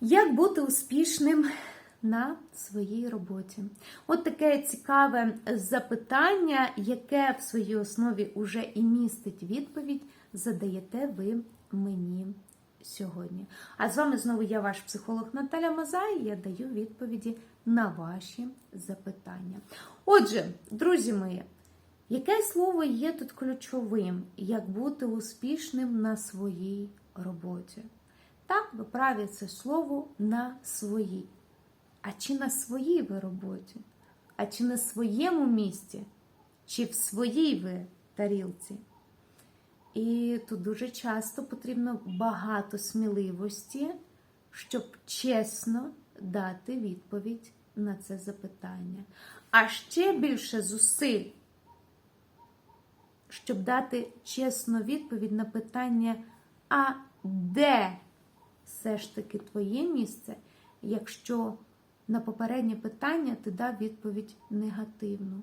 Як бути успішним на своїй роботі? От таке цікаве запитання, яке в своїй основі уже і містить відповідь, задаєте ви мені сьогодні. А з вами знову я, ваш психолог Наталя Мазай, і я даю відповіді на ваші запитання. Отже, друзі мої, яке слово є тут ключовим, як бути успішним на своїй роботі? Так, ви праві це слово на своїй. А чи на своїй ви роботі? А чи на своєму місці? Чи в своїй ви тарілці? І тут дуже часто потрібно багато сміливості, щоб чесно дати відповідь на це запитання. А ще більше зусиль, щоб дати чесну відповідь на питання, а де все ж таки твоє місце, якщо на попереднє питання ти дав відповідь негативну.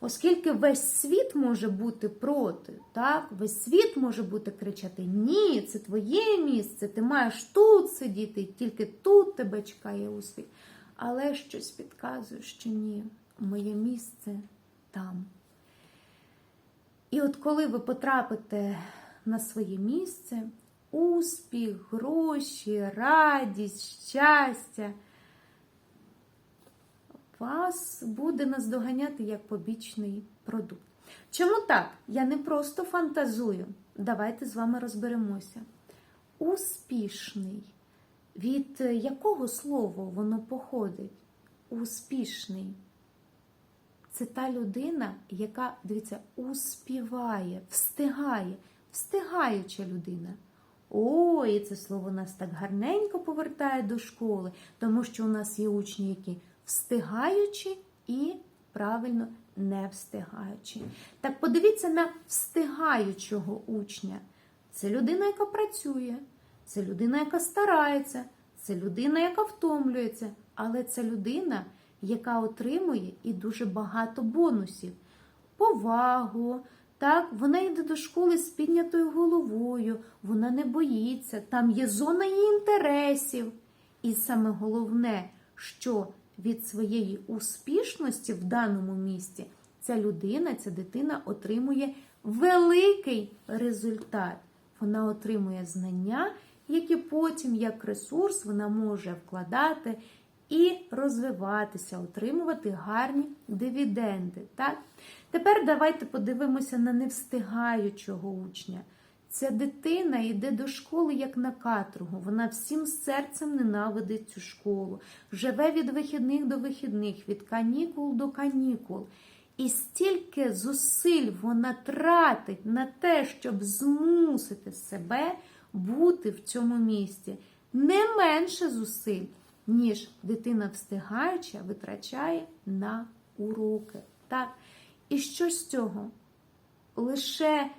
Оскільки весь світ може бути проти, так? весь світ може бути кричати: Ні, це твоє місце, ти маєш тут сидіти, тільки тут тебе чекає успіх. Але щось підказує, що ні, моє місце там. І от коли ви потрапите на своє місце, успіх, гроші, радість, щастя вас буде наздоганяти як побічний продукт. Чому так? Я не просто фантазую. Давайте з вами розберемося. Успішний. Від якого слова воно походить? Успішний. Це та людина, яка, дивіться, успіває, встигає, встигаюча людина. Ой, і це слово нас так гарненько повертає до школи, тому що у нас є учні, які встигаючи і правильно не встигаючи. Так подивіться на встигаючого учня. Це людина, яка працює, це людина, яка старається, це людина, яка втомлюється, але це людина, яка отримує і дуже багато бонусів. Повагу. Так, вона йде до школи з піднятою головою, вона не боїться, там є зона її інтересів. І саме головне, що від своєї успішності в даному місці ця людина, ця дитина отримує великий результат. Вона отримує знання, які потім, як ресурс, вона може вкладати і розвиватися, отримувати гарні дивіденди. Так? Тепер давайте подивимося на невстигаючого учня. Ця дитина йде до школи як на каторгу. Вона всім серцем ненавидить цю школу, живе від вихідних до вихідних, від канікул до канікул. І стільки зусиль вона тратить на те, щоб змусити себе бути в цьому місці. Не менше зусиль, ніж дитина встигаюча витрачає на уроки. Так? І що з цього? Лише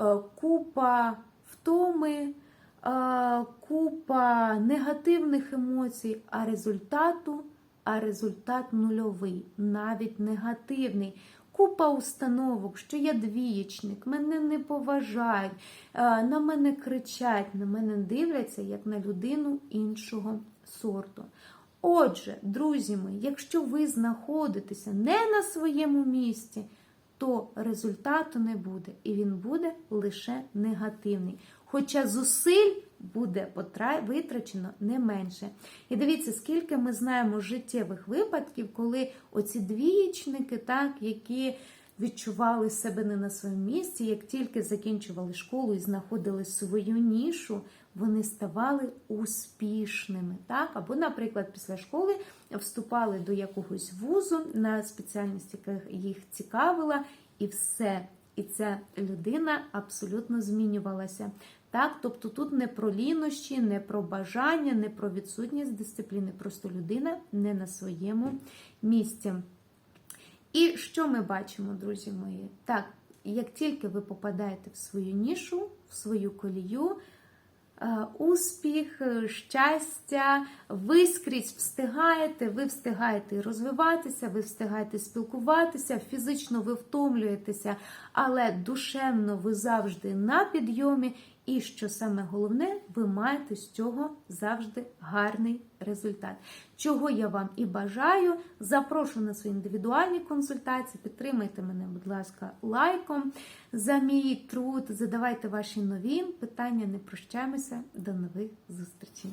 е, купа втоми, е, купа негативних емоцій, а результату, а результат нульовий, навіть негативний. Купа установок, що я двієчник, мене не поважають, е, на мене кричать, на мене дивляться як на людину іншого сорту. Отже, друзі мої, якщо ви знаходитеся не на своєму місці, то результату не буде, і він буде лише негативний. Хоча зусиль буде витрачено не менше. І дивіться, скільки ми знаємо життєвих випадків, коли оці двієчники, так, які відчували себе не на своєму місці, як тільки закінчували школу і знаходили свою нішу, вони ставали успішними. Так? Або, наприклад, після школи вступали до якогось вузу на спеціальність, яка їх цікавила, і все. І ця людина абсолютно змінювалася. Так, Тобто тут не про лінощі, не про бажання, не про відсутність дисципліни, просто людина не на своєму місці. І що ми бачимо, друзі мої? Так, як тільки ви попадаєте в свою нішу, в свою колію, успіх, щастя, ви скрізь встигаєте, ви встигаєте розвиватися, ви встигаєте спілкуватися, фізично ви втомлюєтеся, але душевно ви завжди на підйомі, І що саме головне, ви маєте з цього завжди гарний результат. Чого я вам і бажаю. Запрошую на свої індивідуальні консультації. Підтримайте мене, будь ласка, лайком за мій труд. Задавайте ваші нові питання. Не прощаємося. До нових зустрічей.